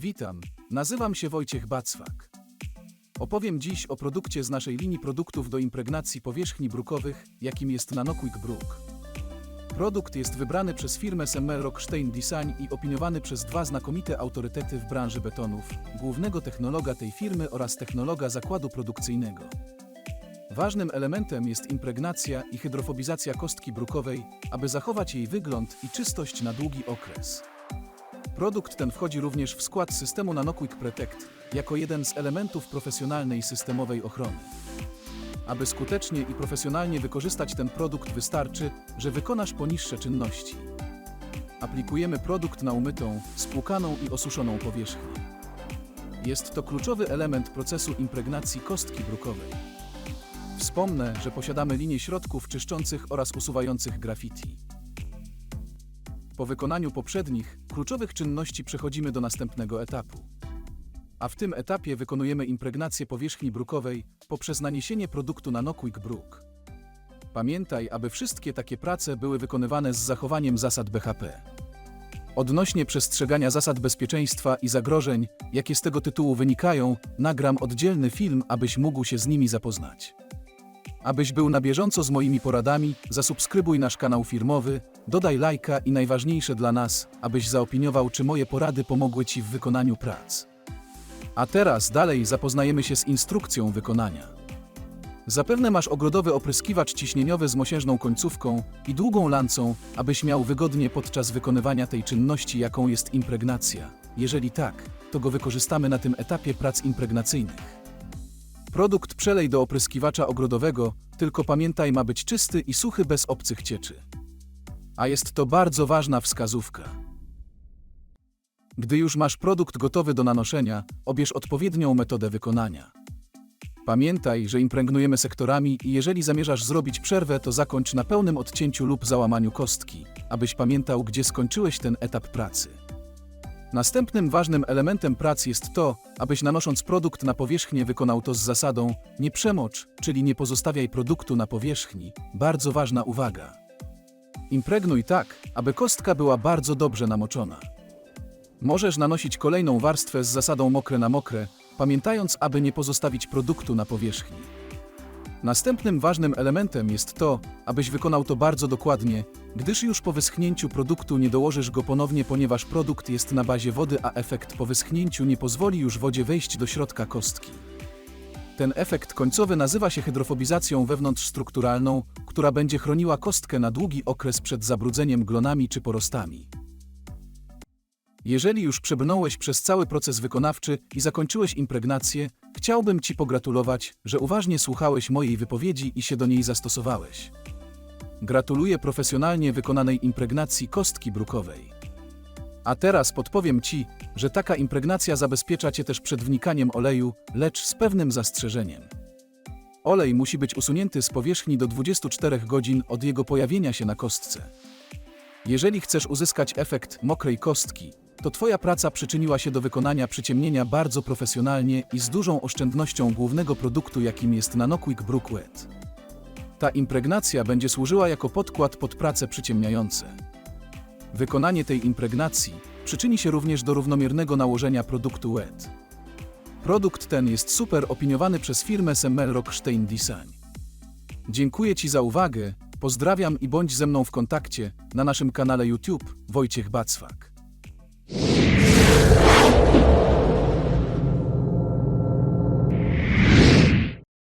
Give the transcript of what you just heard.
Witam, nazywam się Wojciech Bacwak. Opowiem dziś o produkcie z naszej linii produktów do impregnacji powierzchni brukowych, jakim jest NanoQuick Brook. Produkt jest wybrany przez firmę Semmel Rockstein Design i opiniowany przez dwa znakomite autorytety w branży betonów, głównego technologa tej firmy oraz technologa zakładu produkcyjnego. Ważnym elementem jest impregnacja i hydrofobizacja kostki brukowej, aby zachować jej wygląd i czystość na długi okres. Produkt ten wchodzi również w skład systemu NanoQuick Protect jako jeden z elementów profesjonalnej systemowej ochrony. Aby skutecznie i profesjonalnie wykorzystać ten produkt wystarczy, że wykonasz poniższe czynności. Aplikujemy produkt na umytą, spłukaną i osuszoną powierzchnię. Jest to kluczowy element procesu impregnacji kostki brukowej. Wspomnę, że posiadamy linię środków czyszczących oraz usuwających graffiti. Po wykonaniu poprzednich, kluczowych czynności przechodzimy do następnego etapu. A w tym etapie wykonujemy impregnację powierzchni brukowej poprzez naniesienie produktu na NoQuick Brook. Pamiętaj, aby wszystkie takie prace były wykonywane z zachowaniem zasad BHP. Odnośnie przestrzegania zasad bezpieczeństwa i zagrożeń, jakie z tego tytułu wynikają, nagram oddzielny film, abyś mógł się z nimi zapoznać. Abyś był na bieżąco z moimi poradami, zasubskrybuj nasz kanał firmowy, dodaj lajka i najważniejsze dla nas, abyś zaopiniował, czy moje porady pomogły Ci w wykonaniu prac. A teraz dalej zapoznajemy się z instrukcją wykonania. Zapewne masz ogrodowy opryskiwacz ciśnieniowy z mosiężną końcówką i długą lancą, abyś miał wygodnie podczas wykonywania tej czynności, jaką jest impregnacja. Jeżeli tak, to go wykorzystamy na tym etapie prac impregnacyjnych. Produkt przelej do opryskiwacza ogrodowego, tylko pamiętaj ma być czysty i suchy bez obcych cieczy. A jest to bardzo ważna wskazówka. Gdy już masz produkt gotowy do nanoszenia, obierz odpowiednią metodę wykonania. Pamiętaj, że impregnujemy sektorami i jeżeli zamierzasz zrobić przerwę, to zakończ na pełnym odcięciu lub załamaniu kostki, abyś pamiętał, gdzie skończyłeś ten etap pracy. Następnym ważnym elementem prac jest to, abyś nanosząc produkt na powierzchnię wykonał to z zasadą nie przemocz, czyli nie pozostawiaj produktu na powierzchni. Bardzo ważna uwaga. Impregnuj tak, aby kostka była bardzo dobrze namoczona. Możesz nanosić kolejną warstwę z zasadą mokre na mokre, pamiętając, aby nie pozostawić produktu na powierzchni. Następnym ważnym elementem jest to, abyś wykonał to bardzo dokładnie, gdyż już po wyschnięciu produktu nie dołożysz go ponownie, ponieważ produkt jest na bazie wody, a efekt po wyschnięciu nie pozwoli już wodzie wejść do środka kostki. Ten efekt końcowy nazywa się hydrofobizacją wewnątrzstrukturalną, która będzie chroniła kostkę na długi okres przed zabrudzeniem glonami czy porostami. Jeżeli już przebrnąłeś przez cały proces wykonawczy i zakończyłeś impregnację, chciałbym Ci pogratulować, że uważnie słuchałeś mojej wypowiedzi i się do niej zastosowałeś. Gratuluję profesjonalnie wykonanej impregnacji kostki brukowej. A teraz podpowiem Ci, że taka impregnacja zabezpiecza Cię też przed wnikaniem oleju, lecz z pewnym zastrzeżeniem. Olej musi być usunięty z powierzchni do 24 godzin od jego pojawienia się na kostce. Jeżeli chcesz uzyskać efekt mokrej kostki, to Twoja praca przyczyniła się do wykonania przyciemnienia bardzo profesjonalnie i z dużą oszczędnością głównego produktu, jakim jest NanoQuick Brook Wet. Ta impregnacja będzie służyła jako podkład pod prace przyciemniające. Wykonanie tej impregnacji przyczyni się również do równomiernego nałożenia produktu wet. Produkt ten jest super opiniowany przez firmę Semmel Rockstein Design. Dziękuję Ci za uwagę, pozdrawiam i bądź ze mną w kontakcie na naszym kanale YouTube Wojciech Bacwak.